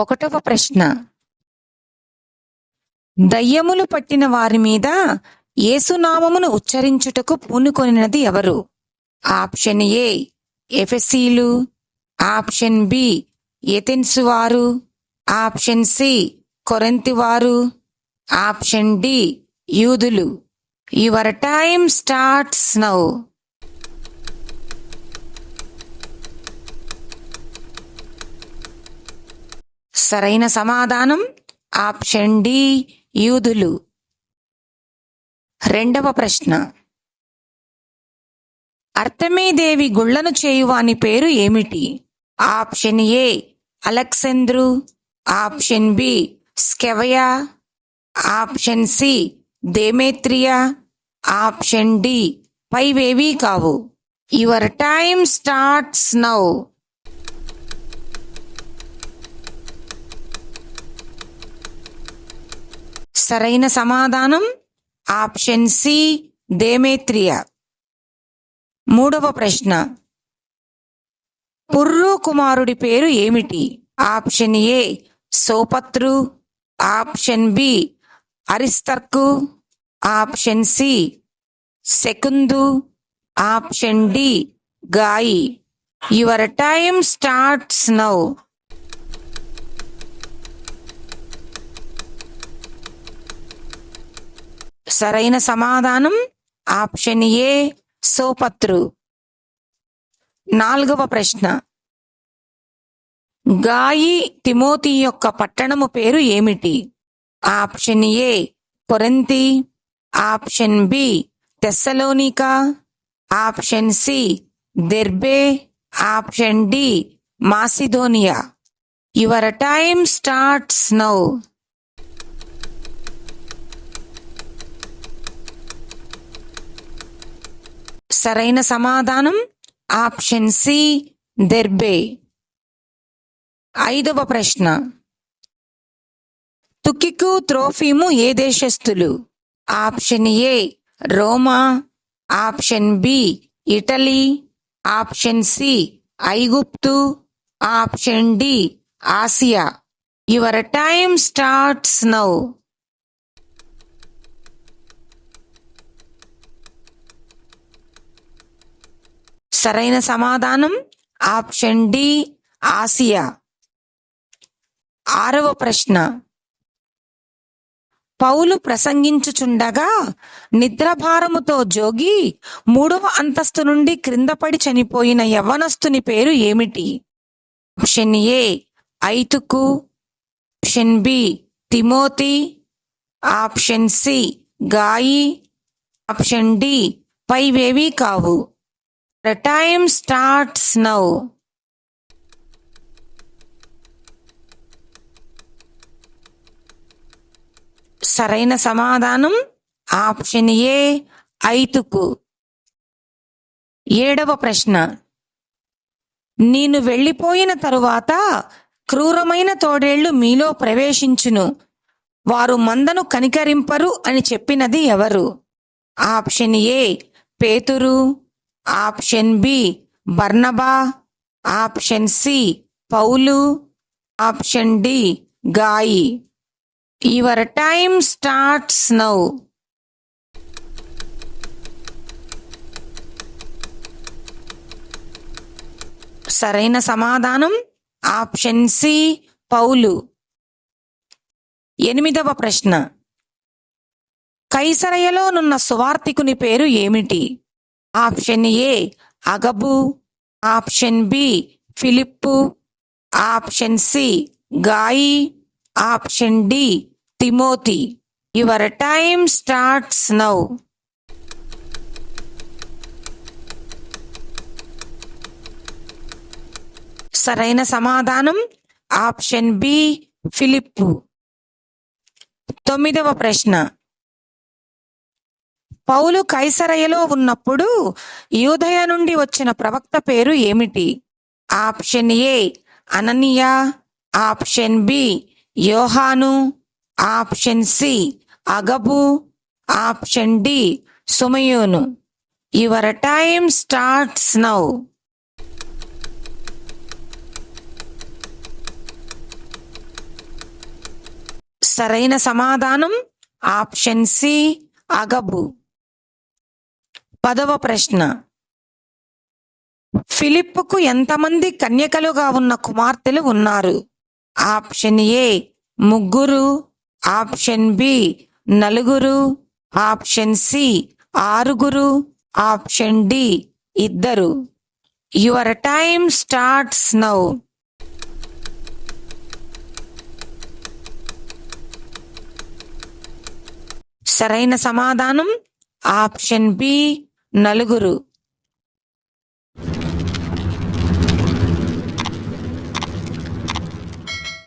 ఒకటవ ప్రశ్న. దయ్యములు పట్టిన వారి మీద ఏసునామమును ఉచ్చరించుటకు పూనుకొనినది ఎవరు? ఆప్షన్ ఏ ఎఫెసీలు ఆప్షన్ బి ఎథెన్స్ వారు. ఆప్షన్ సి కొరింతి వారు. ఆప్షన్ డి యూదులు. యువర్ టైమ్ స్టార్ట్స్ నౌ సరైన సమాధానం ఆప్షన్ డి యూదులు. రెండవ ప్రశ్న. అర్థమేదేవి గుళ్ళను చేయువాని పేరు ఏమిటి? ఆప్షన్ ఏ అలెక్సంద్రు. ఆప్షన్ బి స్కెవయా. ఆప్షన్ సి దేమేత్రియా. ఆప్షన్ డి పైవేవీ కావు. Your time starts now. సరైన సమాధానం? ఆప్షన్ సి దేమేత్రియ. మూడవ ప్రశ్న. పుర్రు కుమారుడి పేరు ఏమిటి? ఆప్షన్ ఏ సోపత్రు. ఆప్షన్ బి అరిస్తర్కు. ఆప్షన్ సి సెకుందు ఆప్షన్ డి గాయి. యువర్ టైమ్ స్టార్ట్స్ నౌ సరైన సమాధానం ఆప్షన్ ఏ సోపత్రు. నాలుగవ ప్రశ్న. గాయి తిమోతి యొక్క పట్టణము పేరు ఏమిటి? Option A కొరంతి. Option B Thessalonica. Option C Derbe. Option D Macedonia. Your time starts now. సరైన సమాధానం? Option C Derbe. ఐదవ ప్రశ్న. తుకికు త్రోఫీము ఏ దేశస్థులు? Option A Roma. Option B Italy. Option C ఐగుప్తు. Option D Asia. Your time starts now. సరైన సమాధానం option D Asia. ఆరవ ప్రశ్న. పౌలు ప్రసంగించుచుండగా నిద్రభారముతో జోగి మూడవ అంతస్తు నుండి క్రిందపడి చనిపోయిన యవ్వనస్తుని పేరు ఏమిటి? Option A ఐతుకు option B Timothy. Option C గాయి. Option D పైవేవీ కావు. ద టైమ్ స్టార్ట్స్ నౌ సరైన సమాధానం ఆప్షన్ ఏ ఐదుకు. ఏడవ ప్రశ్న. నేను వెళ్ళిపోయిన తరువాత క్రూరమైన తోడేళ్ళు మీలో ప్రవేశించును. వారు మందను కనికరింపరు అని చెప్పినది ఎవరు? ఆప్షన్ ఏ పేతురు. ఆప్షన్ బి బర్నబా. ఆప్షన్ సి పౌలు. ఆప్షన్ డి గాయి. యువర్ టైమ్ స్టార్ట్స్ నౌ సరైన సమాధానం ఆప్షన్ సి పౌలు. ఎనిమిదవ ప్రశ్న. కైసరయలోనున్న సువార్తికుని పేరు ఏమిటి? Option A అగబు. Option B Philip. Option C గాయి. Option D Timothy. Your time starts now. సరైన సమాధానం ఆప్షన్ బి ఫిలిప్పు. తొమ్మిదవ ప్రశ్న. పౌలు కైసరయలో ఉన్నప్పుడు యూదయ నుండి వచ్చిన ప్రవక్త పేరు ఏమిటి? ఆప్షన్ ఏ అననీయ. ఆప్షన్ బి యోహాను. ఆప్షన్ సి అగబు. ఆప్షన్ డి సుమయోను. యువర్ టైమ్ స్టార్ట్స్ నౌ సరైన సమాధానం ఆప్షన్ సి అగబు. పదవ ప్రశ్న. ఫిలిప్పుకు ఎంతమంది కన్యకలుగా ఉన్న కుమార్తెలు ఉన్నారు? ఆప్షన్ ఏ ముగ్గురు. ఆప్షన్ బి నలుగురు. ఆప్షన్ సి ఆరుగురు. ఆప్షన్ డి ఇద్దరు. Your time starts now. సరైన సమాధానం? ఆప్షన్ బి నలుగురు.